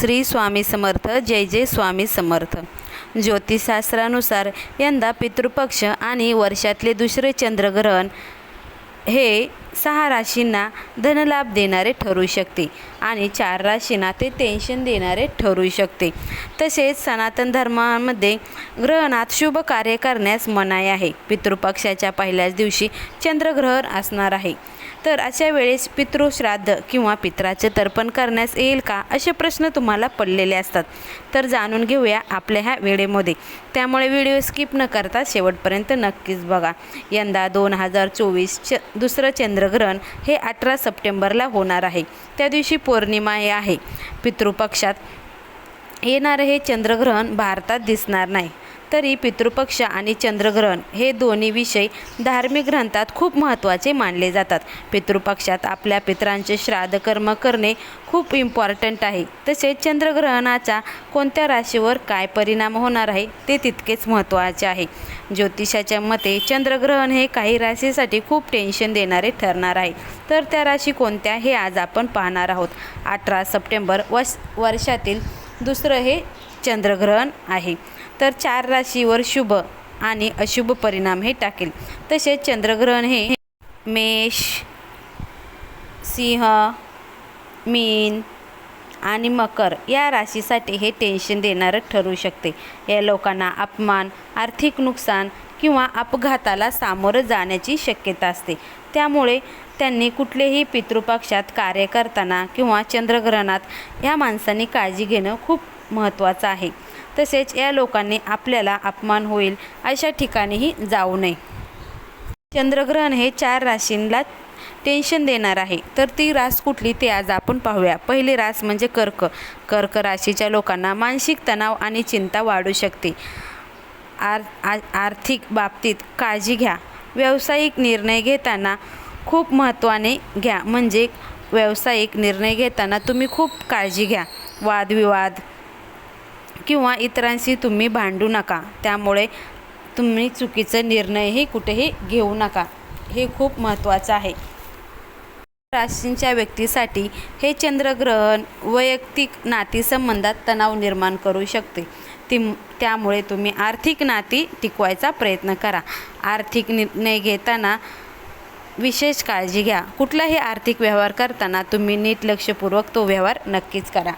श्री स्वामी समर्थ जय जय स्वामी समर्थ. ज्योतिषशास्त्रानुसार यंदा पितृपक्ष आणि वर्षातले दुसरे चंद्रग्रहण हे सहा राशींना धनलाभ देणारे ठरू शकते आणि चार राशींना ते टेन्शन देणारे ठरू शकते. तसेच सनातन धर्मामध्ये ग्रहणात शुभ कार्य करण्यास मनाई आहे. पितृपक्षाच्या पहिल्याच दिवशी चंद्रग्रहण असणार आहे. तर अशा वेळेस पितृश्राद्ध किंवा पित्राचे तर्पण करण्यास येईल का असे प्रश्न तुम्हाला पडलेले असतात. तर जाणून घेऊया आपल्या ह्या वेळेमध्ये. त्यामुळे व्हिडिओ स्किप न करता शेवटपर्यंत नक्कीच बघा. यंदा दोन हजार चोवीस च दुसरं चंद्रग्रहण हे अठरा सप्टेंबरला होणार आहे. त्या दिवशी पौर्णिमा हे आहे. पितृपक्षात येणारं हे चंद्रग्रहण भारतात दिसणार नाही. तरी पितृपक्ष आणि चंद्रग्रहण हे दोन्ही विषय धार्मिक ग्रंथात खूप महत्त्वाचे मानले जातात. पितृपक्षात आपल्या पितरांचे श्राद्ध कर्म करणे खूप इम्पॉर्टंट आहे. तसेच चंद्रग्रहणाचा कोणत्या राशीवर काय परिणाम होणार आहे ते तितकेच महत्त्वाचे आहे. ज्योतिषाच्या मते चंद्रग्रहण हे काही राशीसाठी खूप टेन्शन देणारे ठरणार आहे. तर त्या राशी कोणत्या हे आज आपण पाहणार आहोत. अठरा सप्टेंबर वर्ष वर्षातील दुसरं हे चंद्रग्रहण आहे. तर चार राशीवर शुभ आणि अशुभ परिणाम हे टाकेल. तसेच चंद्रग्रहण हे मेष सिंह मीन आणि मकर या राशीसाठी हे टेन्शन देणारं ठरू शकते. या लोकांना अपमान आर्थिक नुकसान किंवा अपघाताला सामोरं जाण्याची शक्यता असते. त्यामुळे त्यांनी कुठलेही पितृपक्षात कार्य करताना किंवा चंद्रग्रहणात या माणसांनी काळजी घेणं खूप महत्त्वाचं आहे. तसेच या लोकांनी आपल्याला अपमान होईल अशा ठिकाणीही जाऊ नये. चंद्रग्रहण हे चार राशींला टेन्शन देणार आहे. तर ती रास कुठली ते आज आपण पाहूया. पहिली रास म्हणजे कर्क. कर्क राशीच्या लोकांना मानसिक तणाव आणि चिंता वाढू शकते. आर आ आर्थिक बाबतीत काळजी घ्या. व्यावसायिक निर्णय घेताना खूप महत्त्वाने घ्या. म्हणजे व्यावसायिक निर्णय घेताना तुम्ही खूप काळजी घ्या. वादविवाद किंवा इतरांशी तुम्ही भांडू नका. त्यामुळे तुम्ही चुकीचं निर्णयही कुठेही घेऊ नका. हे खूप महत्त्वाचं आहे. राशींच्या व्यक्तीसाठी हे चंद्रग्रहण वैयक्तिक नातीसंबंधात तणाव निर्माण करू शकते. ती त्यामुळे तुम्ही आर्थिक नाती टिकवायचा प्रयत्न करा. आर्थिक निर्णय घेताना विशेष काळजी घ्या. कुठलाही आर्थिक व्यवहार करताना तुम्ही नीट लक्षपूर्वक तो व्यवहार नक्कीच करा.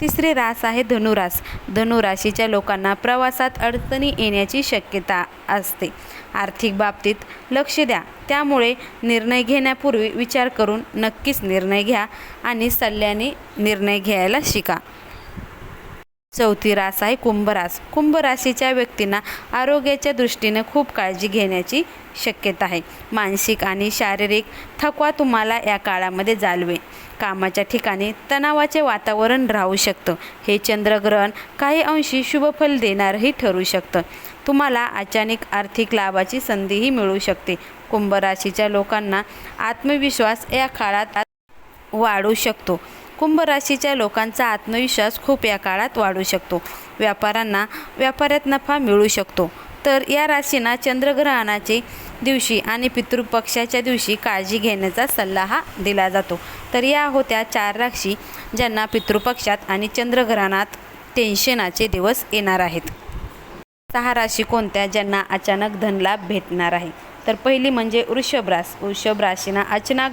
तिसरी रास आहे धनुरास. धनुराशीच्या लोकांना प्रवासात अडचणी येण्याची शक्यता असते. आर्थिक बाबतीत लक्ष द्या. त्यामुळे निर्णय घेण्यापूर्वी विचार करून नक्कीच निर्णय घ्या आणि सल्ल्याने निर्णय घ्यायला शिका. चौथी रास आहे कुंभरास. कुंभराशीच्या व्यक्तींना आरोग्याच्या दृष्टीने खूप काळजी घेण्याची शक्यता आहे. मानसिक आणि शारीरिक थकवा तुम्हाला या काळामध्ये जालवे कामाच्या ठिकाणी तणावाचे वातावरण राहू शकतं. हे चंद्रग्रहण काही अंशी शुभफल देणारही ठरू शकतं. तुम्हाला अचानक आर्थिक लाभाची संधीही मिळू शकते. कुंभराशीच्या लोकांना आत्मविश्वास या काळात वाढू शकतो. कुंभ राशीच्या लोकांचा आत्मविश्वास खूप या काळात वाढू शकतो. व्यापाऱ्यांना व्यापारात नफा मिळू शकतो. तर या राशींना चंद्रग्रहणाचे दिवशी आणि पितृपक्षाच्या दिवशी काळजी घेण्याचा सल्ला हा दिला जातो. तर या होत्या चार राशी ज्यांना पितृपक्षात आणि चंद्रग्रहणात टेन्शनाचे दिवस येणार आहेत. सहा राशी कोणत्या ज्यांना अचानक धनलाभ भेटणार आहे? तर पहिली म्हणजे वृषभ रास वृषभ राशीना अचानक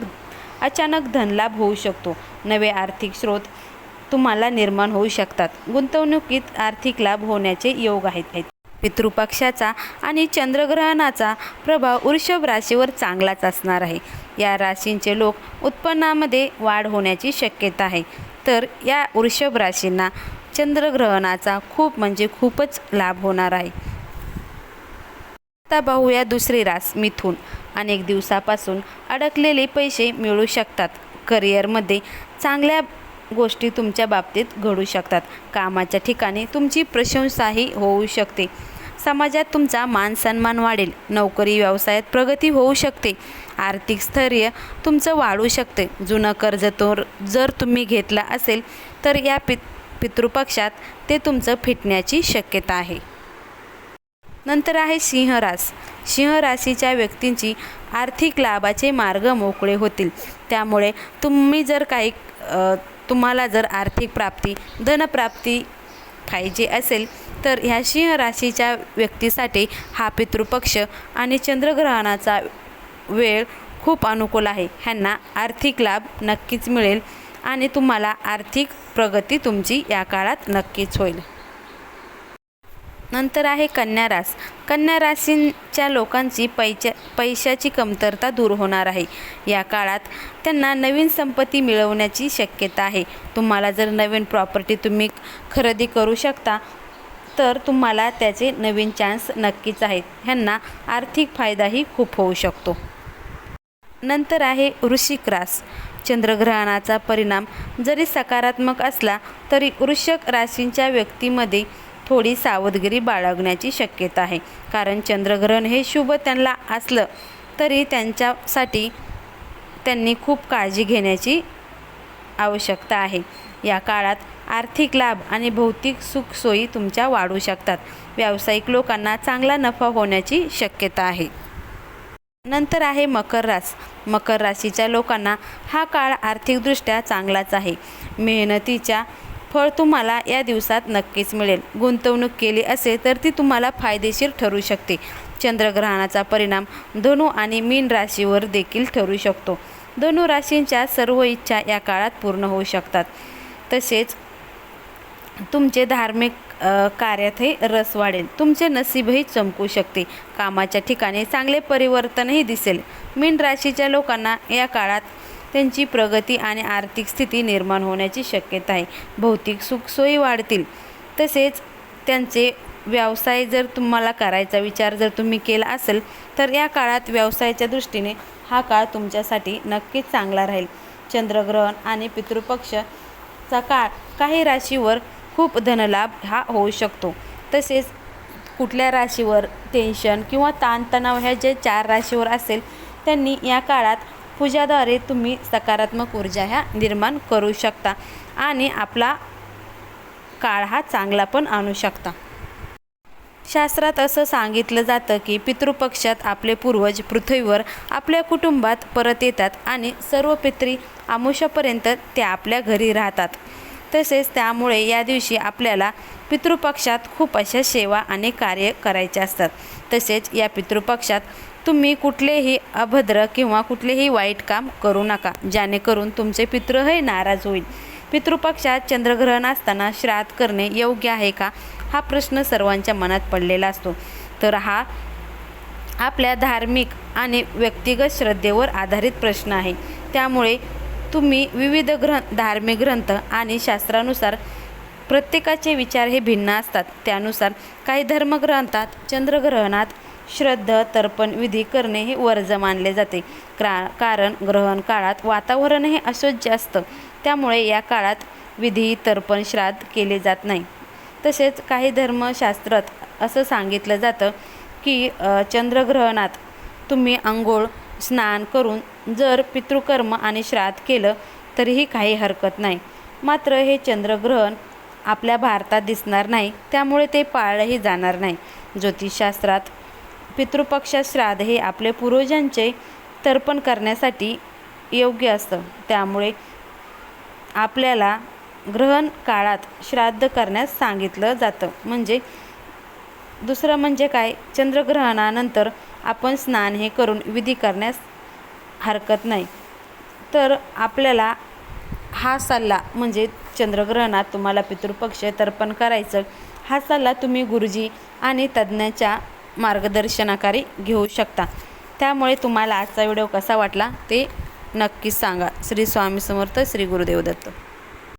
अचानक धनलाभ होऊ शकतो. नवे आर्थिक स्रोत तुम्हाला निर्माण होऊ शकतात. गुंतवणुकीत आर्थिक लाभ होण्याचे योग आहेत. पितृपक्षाचा आणि चंद्रग्रहणाचा प्रभाव वृषभ राशीवर चांगलाच असणार आहे. या राशींचे लोक उत्पन्नामध्ये वाढ होण्याची शक्यता आहे. तर या वृषभ राशींना चंद्रग्रहणाचा खूप म्हणजे खूपच लाभ होणार आहे. आता पाहूया दुसरी रास मिथून. अनेक दिवसापासून अडकलेले पैसे मिळू शकतात. करिअरमध्ये चांगल्या गोष्टी तुमच्या बाबतीत घडू शकतात. कामाच्या ठिकाणी तुमची प्रशंसाही होऊ शकते. समाजात तुमचा मान सन्मान वाढेल. नोकरी व्यवसायात प्रगती होऊ शकते. आर्थिक स्थैर्य तुमचं वाढू शकते. जुनं कर्ज तो जर तुम्ही घेतला असेल तर या पित पितृपक्षात ते तुमचं फिटण्याची शक्यता आहे. नंतर आहे सिंह रास सिंह राशीच्या व्यक्तींची आर्थिक लाभाचे मार्ग मोकळे होतील. त्यामुळे तुम्ही जर काही तुम्हाला जर आर्थिक प्राप्ती धनप्राप्ती पाहिजे असेल तर ह्या सिंह राशीच्या व्यक्तीसाठी हा पितृपक्ष आणि चंद्रग्रहणाचा वेळ खूप अनुकूल आहे. ह्यांना आर्थिक लाभ नक्कीच मिळेल आणि तुम्हाला आर्थिक प्रगती तुमची या काळात नक्कीच होईल. नंतर आहे कन्या रास. कन्या राशींच्या लोकांची पैच्या पैशाची कमतरता दूर होणार आहे. या काळात त्यांना नवीन संपत्ती मिळवण्याची शक्यता आहे. तुम्हाला जर नवीन प्रॉपर्टी तुम्ही खरेदी करू शकता तर तुम्हाला त्याचे नवीन चान्स नक्कीच आहेत. ह्यांना आर्थिक फायदाही खूप होऊ शकतो. नंतर आहे वृश्चिक रास. चंद्रग्रहणाचा परिणाम जरी सकारात्मक असला तरी वृषक राशींच्या व्यक्तीमध्ये थोडी सावधगिरी बाळगण्याची शक्यता आहे. कारण चंद्रग्रहण हे शुभ त्यांना असलं तरी त्यांच्यासाठी त्यांनी खूप काळजी घेण्याची आवश्यकता आहे. या काळात आर्थिक लाभ आणि भौतिक सुखसोयी तुमच्या वाढू शकतात. व्यावसायिक लोकांना चांगला नफा होण्याची शक्यता आहे. नंतर आहे मकर रास. मकर राशीच्या लोकांना हा काळ आर्थिकदृष्ट्या चांगलाच आहे. मेहनतीच्या फळ तुम्हाला या दिवसात नक्कीच मिळेल. गुंतवणूक केली असेल तर ती तुम्हाला फायदेशीर ठरू शकते. चंद्रग्रहणाचा परिणाम धनु आणि मीन राशीवर देखील ठरू शकतो. धनु राशींच्या सर्व इच्छा या काळात पूर्ण होऊ शकतात. तसेच तुमचे धार्मिक कार्यातही रस वाढेल. तुमचे नसीबही चमकू शकते. कामाच्या ठिकाणी चांगले परिवर्तनही दिसेल. मीन राशीच्या लोकांना या काळात त्यांची प्रगती आणि आर्थिक स्थिती निर्माण होण्याची शक्यता आहे. भौतिक सुखसोयी वाढतील. तसेच त्यांचे व्यवसाय जर तुम्हाला करायचा विचार जर तुम्ही केला असेल तर या काळात व्यवसायाच्या दृष्टीने हा काळ तुमच्यासाठी नक्कीच चांगला राहील. चंद्रग्रहण आणि पितृपक्षचा काळ काही राशीवर खूप धनलाभ हा होऊ शकतो. तसेच कुठल्या राशीवर टेन्शन किंवा ताणतणाव ह्या जे चार राशीवर असेल त्यांनी या काळात पूजाद्वारे तुम्ही सकारात्मक ऊर्जा ह्या निर्माण करू शकता आणि आपला काळ हा चांगला पण आणू शकता. शास्त्रात असं सांगितलं जातं की पितृपक्षात आपले पूर्वज पृथ्वीवर आपल्या कुटुंबात परत येतात आणि सर्व पित्री आमुषापर्यंत ते आपल्या घरी राहतात. तसेच त्यामुळे या दिवशी आपल्याला पितृपक्षात खूप अशा सेवा आणि कार्य करायचे असतात. तसेच या पितृपक्षात तुम्ही कुठलेही अभद्र किंवा कुठलेही वाईट काम करू नका जेणेकरून तुमचे पितृही नाराज होईल. पितृपक्षात चंद्रग्रहण असताना श्राद्ध करणे योग्य आहे का? हा प्रश्न सर्वांच्या मनात पडलेला असतो. तर हा आपल्या धार्मिक आणि व्यक्तिगत श्रद्धेवर आधारित प्रश्न आहे. त्यामुळे तुम्ही विविध ग्रंथ धार्मिक ग्रंथ आणि शास्त्रानुसार प्रत्येकाचे विचार हे भिन्न असतात. त्यानुसार काही धर्मग्रंथात चंद्रग्रहणात श्रद्ध तर्पण विधी करणे हे वर्ज मानले जाते. क्रा कारण ग्रहण काळात वातावरण हे असोज्य असतं. त्यामुळे या काळात विधी तर्पण श्राद्ध केले जात नाही. तसेच काही धर्मशास्त्रात असं सांगितलं जातं की चंद्रग्रहणात तुम्ही आंघोळ स्नान करून जर पितृकर्म आणि श्राद्ध केलं तरीही काही हरकत नाही. मात्र हे चंद्रग्रहण आपल्या भारतात दिसणार नाही त्यामुळे ते पाळलंही जाणार नाही. ज्योतिषशास्त्रात पितृपक्षात श्राद्ध हे आपले पूर्वजांचे तर्पण करण्यासाठी योग्य असतं. त्यामुळे आपल्याला ग्रहण काळात श्राद्ध करण्यास सांगितलं जातं. म्हणजे दुसरं म्हणजे काय? चंद्रग्रहणानंतर आपण स्नान हे करून विधी करण्यास हरकत नाही. तर आपल्याला हा सल्ला म्हणजे चंद्रग्रहणात तुम्हाला पितृपक्ष तर्पण करायचं. हा सल्ला तुम्ही गुरुजी आणि तज्ज्ञाच्या मार्गदर्शनाखाली घेऊ शकता. त्यामुळे तुम्हाला आजचा व्हिडिओ कसा वाटला ते नक्कीच सांगा. श्री स्वामी समर्थ श्री गुरुदेव दत्त.